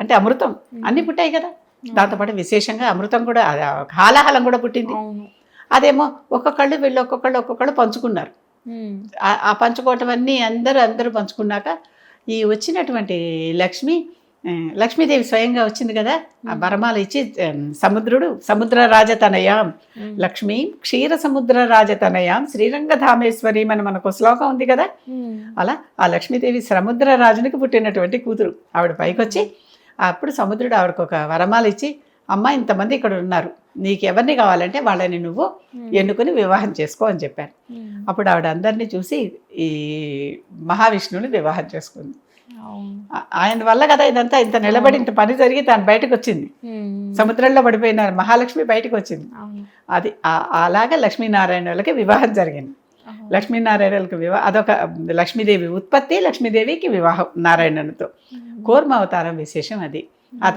అంటే అమృతం. అన్ని పుట్టాయి కదా. దాంతోపాటు విశేషంగా అమృతం కూడా హాలాహలం కూడా పుట్టింది. అదేమో ఒక్కొక్కళ్ళు వీళ్ళు ఒక్కొక్కళ్ళు ఒక్కొక్కళ్ళు పంచుకున్నారు. ఆ- పంచుకోవటం అన్నీ అందరూ అందరూ పంచుకున్నాక ఈ వచ్చినటువంటి లక్ష్మి లక్ష్మీదేవి స్వయంగా వచ్చింది కదా. ఆ వరమాలు ఇచ్చి సముద్రుడు సముద్ర రాజతనయాం. లక్ష్మీ క్షీర సముద్ర రాజతనయాం. శ్రీరంగధామేశ్వరి అని మనకు శ్లోకం ఉంది కదా. అలా ఆ లక్ష్మీదేవి సముద్ర రాజునికి పుట్టినటువంటి కూతురు. ఆవిడ పైకి వచ్చి అప్పుడు సముద్రుడు ఆవిడకు ఒక వరమాలు ఇచ్చి అమ్మ ఇంతమంది ఇక్కడ ఉన్నారు. నీకు ఎవరిని కావాలంటే వాళ్ళని నువ్వు ఎన్నుకుని వివాహం చేసుకో అని చెప్పారు. అప్పుడు ఆవిడ అందరినీ చూసి ఈ మహావిష్ణువుని వివాహం చేసుకుంది. ఆయన వల్ల కదా ఇదంతా ఇంత నిలబడి ఇంత పని జరిగి తను బయటకు వచ్చింది. సముద్రంలో పడిపోయిన మహాలక్ష్మి బయటకు వచ్చింది. అది అలాగా లక్ష్మీనారాయణులకి వివాహం జరిగింది. లక్ష్మీనారాయణులకి వివాహం అదొక లక్ష్మీదేవి ఉత్పత్తి లక్ష్మీదేవికి వివాహం నారాయణునితో. కూర్మ అవతారం విశేషం అది. ఆ తర్వాత